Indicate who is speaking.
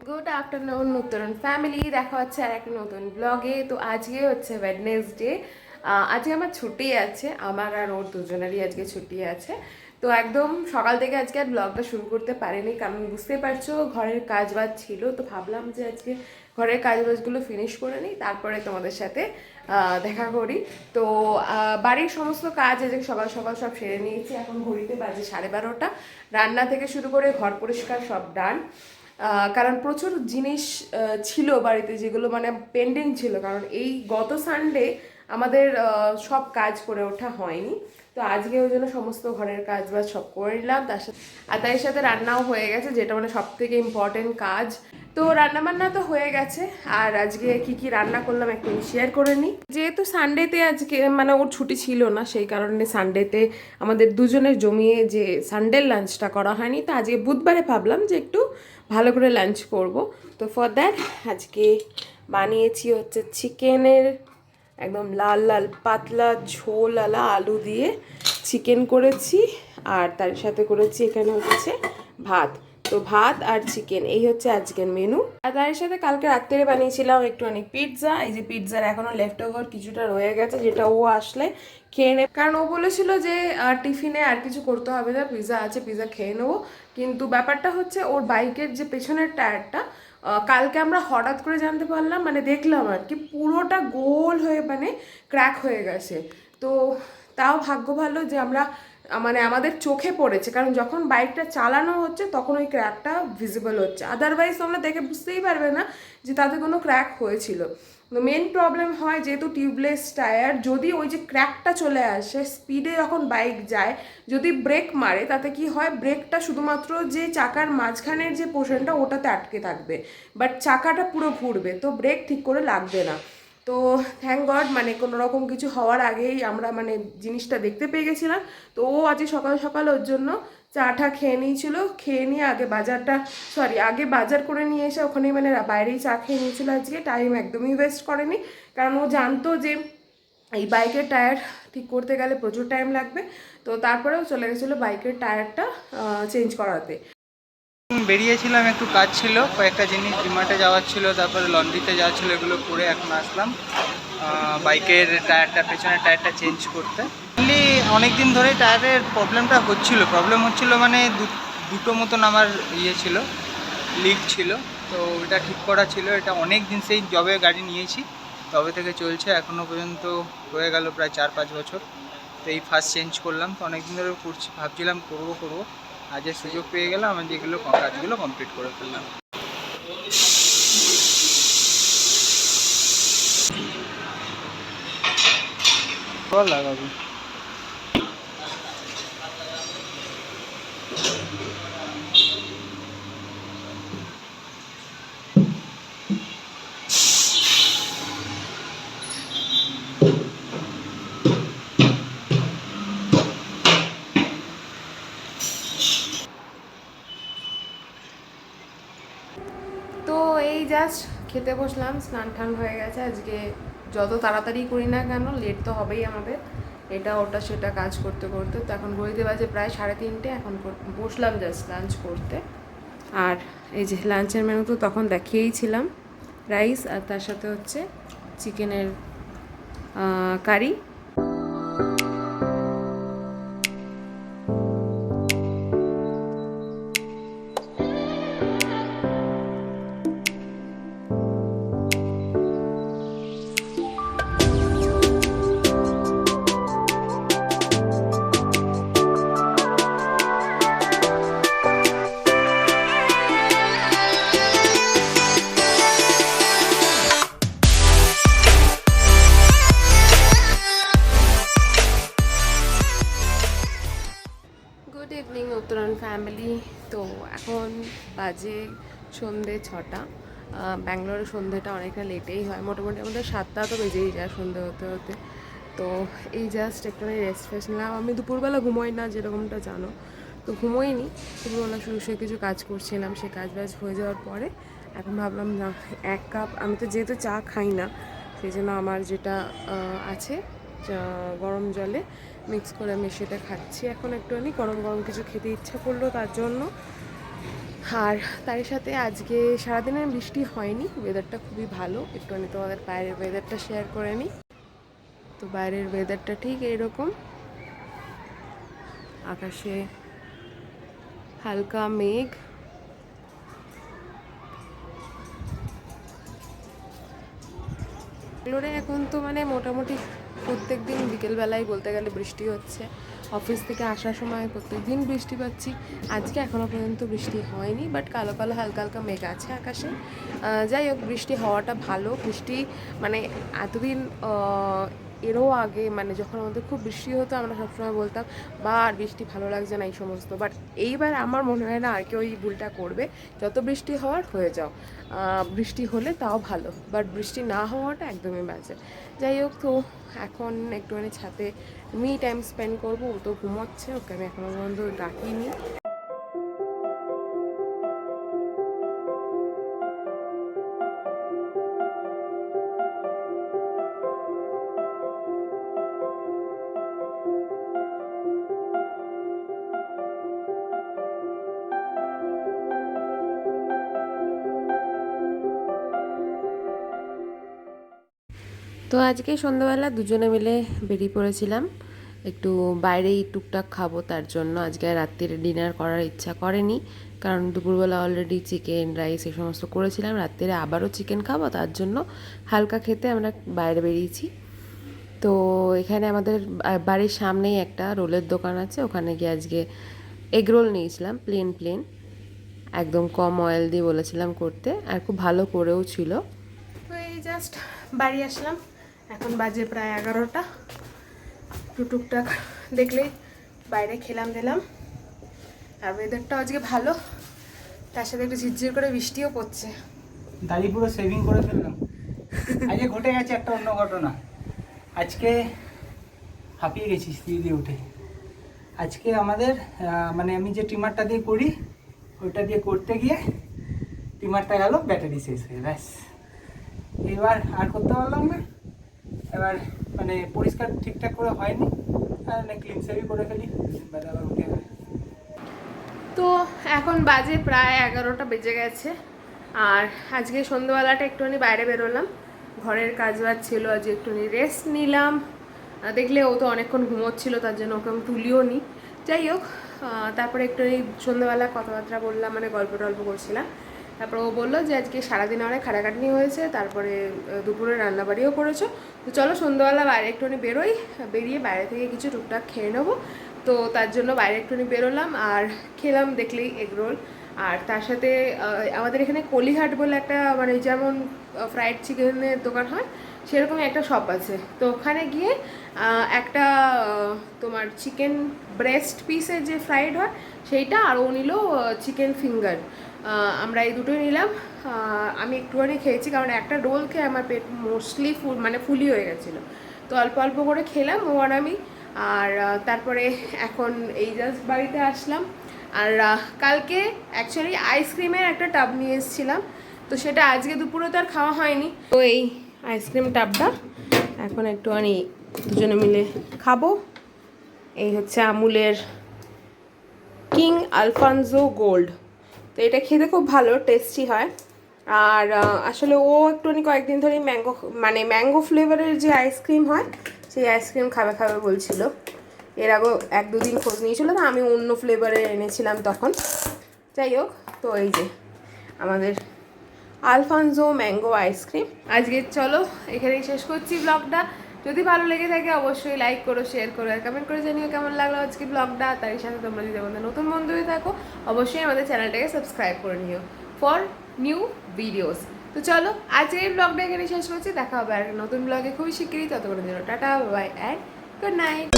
Speaker 1: Good afternoon নতুন family দেখা হচ্ছে আর একটা নতুন ব্লগে তো আজকে হচ্ছে ওয়েডনেসডে আজকে আমার ছুটি আছে। আমার আর ওর দুজনেরই আজকে ছুটি আছে। তো একদম সকাল থেকে আজকে আর ব্লগটা শুরু করতে পারিনি, কারণ বুঝতে পারছ ঘরের কাজ বাজ ছিল। তো ভাবলাম যে আজকে ঘরের কাজ বাজগুলো ফিনিশ করে নিই, তারপরে তোমাদের সাথে দেখা করি। তো বাড়ির সমস্ত কাজ আজকে সকাল সকাল সব সেরে নিয়েছি। এখন ঘড়িতে বাজে সাড়ে বারোটা। রান্না থেকে শুরু করে ঘর পরিষ্কার সব ডান কারণ প্রচুর জিনিস ছিল বাড়িতে যেগুলো মানে পেন্ডিং ছিল। কারণ এই গত সানডে আমাদের সব কাজ করে ওঠা হয়নি। তো আজকে ওই জন্য সমস্ত ঘরের কাজ বাজ সব করে নিলাম। তার সাথে, আর তার সাথে রান্নাও হয়ে গেছে, যেটা মানে সব থেকে ইম্পর্টেন্ট কাজ। তো রান্না বান্না তো হয়ে গেছে, আর আজকে কি কি রান্না করলাম একটু শেয়ার করে নিই। যেহেতু সানডেতে আজকে মানে ওর ছুটি ছিল না, সেই কারণে সানডেতে আমাদের দুজনের জমিয়ে যে সানডের লাঞ্চটা করা হয়নি, তো আজকে বুধবারে ভাবলাম যে একটু ভালো করে লাঞ্চ করব। তো ফর দ্যাট আজকে বানিয়েছি হচ্ছে চিকেনের একদম লাল লাল, পাতলা ঝোল আলা আলু দিয়ে চিকেন করেছি আর তার সাথে করেছি এখানে হচ্ছে ভাত। তো ভাত আর চিকেন এই হচ্ছে আজকের মেনু আর তার সাথে কালকে রাত্রে বানিয়েছিলাম একটু অনেক পিৎজা এই যে পিৎজার এখনও লেফট ওভার কিছুটা রয়ে গেছে যেটা ও আসলে খেয়ে নেবে। কারণ ও বলেছিল যে টিফিনে আর কিছু করতে হবে না পিৎজা আছে পিৎজা খেয়ে নেব। কিন্তু ব্যাপারটা হচ্ছে ওর বাইকের যে পেছনের টায়ারটা কালকে আমরা হঠাৎ করে জানতে পারলাম মানে দেখলাম আর কি, পুরোটা গোল হয়ে মানে ক্র্যাক হয়ে গেছে। তো তাও ভাগ্য ভালো যে আমরা মানে আমাদের চোখে পড়েছে। কারণ যখন বাইকটা চালানো হচ্ছে, তখন ওই ক্র্যাকটা ভিজিবল হচ্ছে। আদারওয়াইজ তোমরা দেখে বুঝতেই পারবে না যে তাতে কোনো ক্র্যাক হয়েছিল। মেন প্রবলেম হয় যেহেতু টিউবলেস টায়ার যদি ওই যে ক্র্যাকটা চলে আসে স্পিডে যখন বাইক যায়, যদি ব্রেক মারে, তাতে কি হয়? ব্রেকটা শুধুমাত্র যে চাকার মাঝখানের যে পোর্শনটা ওটাতে আটকে থাকবে। বাট চাকাটা পুরো ঘুরবে, তো ব্রেক ঠিক করে লাগবে না। তো থ্যাংক গড মানে কোনো রকম কিছু হওয়ার আগেই আমরা মানে জিনিসটা দেখতে পেয়ে গেছিলাম। তো ও আজকে সকাল সকাল ওর জন্য চাটা খেয়ে নিয়েছিল। খেয়ে নিয়ে আগে বাজারটা সরি আগে বাজার করে নিয়ে এসে ওখানেই মানে বাইরেই চা খেয়ে নিয়েছিল আজকে। টাইম একদমই ওয়েস্ট করেনি। কারণ ও জানতো যে এই বাইকের টায়ার ঠিক করতে গেলে প্রচুর টাইম লাগবে। তো তারপরেও চলে গেছিল বাইকের টায়ারটা চেঞ্জ করাতে।
Speaker 2: বেরিয়েছিলাম, একটু কাজ ছিল, কয়েকটা জিনিস ডিমার্টে যাওয়ার ছিল, তারপরে লন্ড্রিতে যাওয়ার ছিল, এগুলো করে এখন আসলাম বাইকের টায়ারটা, পেছনের টায়ারটা চেঞ্জ করতে। অনেক দিন ধরেই টায়ারের প্রবলেমটা হচ্ছিল। প্রবলেম হচ্ছিল মানে দুটো মতন আমার ইয়ে ছিল লিক ছিল, তো এটা ঠিক করা ছিল। এটা অনেক দিন সেই জবে গাড়ি নিয়েছি, তবে থেকে চলছে এখনও পর্যন্ত হয়ে গেল প্রায় চার পাঁচ বছর। তো এই ফার্স্ট চেঞ্জ করলাম, তো অনেক দিন ধরে করছি, ভাবছিলাম করব করব। আজের সুযোগ পেয়ে গেলাম আমি যেগুলো কাজগুলো কমপ্লিট করে ফেললাম। লাগাবি
Speaker 1: তো এই জাস্ট খেতে বসলাম, স্নান ঠান হয়ে গেছে। আজকে যত তাড়াতাড়ি করি না কেন লেট তো হবেই আমাদের। এটা, ওটা, সেটা কাজ করতে করতে। তো এখন ঘড়িতে বাজে প্রায় সাড়ে তিনটে। এখন বসলাম জাস্ট লাঞ্চ করতে। আর এই যে লাঞ্চের মেনু তো তখন দেখিয়েইছিলাম রাইস আর তার সাথে হচ্ছে চিকেনের কারি তো এখন বাজে সন্ধে ছটা। ব্যাঙ্গালোরে সন্ধেটা অনেকটা লেটেই হয়। মোটামুটি আমাদের সাতটা তো বেজেই যায় সন্ধে হতে হতে। তো এই জাস্ট একটুখানি রেস্ট ফেস্ট নিলাম। আমি দুপুরবেলা ঘুমোই না, যেরকমটা জানো। তো ঘুমোইনি। দুপুরবেলা শুরু শুয়ে কিছু কাজ করছিলাম, সে কাজ বাজ হয়ে যাওয়ার পরে এখন ভাবলাম, না, এক কাপ, আমি তো যেহেতু চা খাই না, সেই জন্য আমার যেটা আছে গরম জলে মিক্স করে আমি সেটা খাচ্ছি। এখন একটুখানি গরম গরম কিছু খেতে ইচ্ছা করল তার জন্য। আর তার সাথে আজকে সারাদিনে বৃষ্টি হয়নি ওয়েদারটা খুবই ভালো। একটুখানি তোমাদের বাইরের ওয়েদারটা শেয়ার করে নিই। তো বাইরের ওয়েদারটা ঠিক এইরকম। আকাশে হালকা মেঘ। এখন তো মানে মোটামুটি প্রত্যেক দিন বিকেলবেলায় বলতে গেলে বৃষ্টি হচ্ছে। অফিস থেকে আসার সময় প্রত্যেক দিন বৃষ্টি পাচ্ছি। আজকে এখনও পর্যন্ত বৃষ্টি হয়নি বাট কালো কালো হালকা হালকা মেঘ আছে আকাশে। যাই হোক, বৃষ্টি হওয়াটা ভালো। বৃষ্টি মানে এতদিন এরও আগে মানে যখন আমাদের খুব বৃষ্টি হতো, আমরা সবসময় বলতাম, বা, আর বৃষ্টি ভালো লাগছে না, এই সমস্ত। বাট এইবার আমার মনে হয় না, আর কেউ এই ভুলটা করবে। যত বৃষ্টি হওয়ার, হয়ে যাও। বৃষ্টি হলে তাও ভালো। বাট বৃষ্টি না হওয়াটা একদমই বাজে যাই হোক, তো এখন একটুখানি ছাতে মি টাইম স্পেন্ড করব। ও তো ঘুমোচ্ছে, ওকে আমি এখনও পর্যন্ত ডাকিনি। তো আজকে সন্ধ্যাবেলা দুজনে মিলে বেরিয়ে পড়েছিলাম। একটু বাইরেই টুকটাক খাব, তার জন্য আজকে রাত্রির ডিনার করার ইচ্ছা করেনি। কারণ দুপুরবেলা অলরেডি চিকেন রাইস এই সমস্ত করেছিলাম। রাত্রিরে আবারও চিকেন খাব, তার জন্য হালকা খেতে আমরা বাইরে বেরিয়েছি। তো এখানে আমাদের বাড়ির সামনেই একটা রোলের দোকান আছে। ওখানে গিয়ে আজকে এগ রোল নিয়েছিলাম প্লেন প্লেন একদম কম অয়েল দিয়ে বলেছিলাম করতে, আর খুব ভালো করেও ছিল। তো এই জাস্ট বাড়ি আসলাম। এখন বাজে প্রায় এগারোটা। একটু টুকটাক দেখলে বাইরে খেলাম দিলাম আর ওয়েদারটা আজকে ভালো। তার সাথে একটু ঝিরঝির করে বৃষ্টিও পড়ছে।
Speaker 2: দাড়ি পুরো সেভিং করে ফেললাম। আজকে ঘটে গেছে একটা অন্য ঘটনা। আজকে হাঁপিয়ে গেছি স্ত্রী দিয়ে উঠে। আজকে আমাদের মানে আমি যে ট্রিমারটা দিয়ে করি, ওইটা দিয়ে করতে গিয়ে ট্রিমারটা গেল ব্যাটারি শেষ হয়ে, ব্যাস। এবার আর করতে পারলাম না। এবার মানে পরিষ্কার ঠিকঠাক করে হয়নি ক্লিন সেভই করে ফেলি আবার উঠে
Speaker 1: তো এখন বাজে প্রায় এগারোটা বেজে গেছে, আর আজকে সন্ধ্যাবেলাটা একটুখানি বাইরে বেরোলাম, ঘরের কাজ বাজ ছিল আজ একটুখানি রেস্ট নিলাম দেখলে ও তো অনেকক্ষণ ঘুমোচ্ছিল, তার জন্য ওকে আমি তুলিও নি। যাই হোক তারপরে একটু এই সন্ধ্যাবেলা কথাবার্তা বললাম মানে গল্প টল্প করছিলাম। তারপর ও বলল যে আজকে সারাদিন অনেক খাটাখাটনি হয়েছে, তারপরে দুপুরে রান্নাবাড়িও করেছ। তো চলো সন্ধ্যাবেলা বাইরে একটুখানি বেরোই, বেরিয়ে বাইরে থেকে কিছু টুকটাক খেয়ে নেব। তো তার জন্য বাইরে একটুখানি বেরোলাম আর খেলাম দেখলেই এগরোল আর তার সাথে আমাদের এখানে কলিহাট বলে একটা মানে যেমন ফ্রাইড চিকেনের দোকান হয়, সেরকমই একটা শপ আছে। তো ওখানে গিয়ে একটা তোমার চিকেন ব্রেস্ট পিসের যে ফ্রাইড হয়, সেইটা আর ও নিল চিকেন ফিঙ্গার আমরা এই দুটোই নিলাম। আমি একটুখানি খেয়েছি কারণ একটা রোল খেয়ে আমার পেট মোস্টলি ফুল মানে ফুলি হয়ে গেছিল। তো অল্প অল্প করে খেলাম ও আর আমি। আর তারপরে এখন এই জাস্ট বাড়িতে আসলাম। আর কালকে অ্যাকচুয়ালি আইসক্রিমের একটা টাব নিয়ে এসেছিলাম। তো সেটা আজকে দুপুরে তো আর খাওয়া হয়নি। তো এই আইসক্রিম টাবটা এখন একটুখানি দুজনে মিলে খাব। এই হচ্ছে আমুলের কিং আলফানজো গোল্ড তো এটা খেতে খুব ভালো টেস্টি হয়। আর আসলে ও একটুখানি কয়েকদিন ধরেই ম্যাঙ্গো মানে ম্যাঙ্গো ফ্লেভারের যে আইসক্রিম হয়, সেই আইসক্রিম খাবে খাবে বলছিল। এর আগেও এক দুদিন খোঁজ নিয়েছিল না, আমি অন্য ফ্লেভারের এনেছিলাম তখন। যাই হোক, তো এই যে আমাদের আলফানজো ম্যাঙ্গো আইসক্রিম আজকে চলো, এখানেই শেষ করছি ব্লগটা যদি ভালো লেগে থাকে, অবশ্যই লাইক করো শেয়ার করো আর কমেন্ট করে জানিও কেমন লাগল আজকে ব্লগটা তার সাথে তোমরা যদি আমাদের নতুন বন্ধু হয়ে থাকো, অবশ্যই আমাদের চ্যানেলটাকে সাবস্ক্রাইব করে নিও ফর নিউ ভিডিওস তো চলো আজকে এই ব্লগটা এখানে শেষ করছি। দেখা হবে আর নতুন ব্লগে খুবই শিগগিরই। ততক্ষণের জন্য tata bye and good night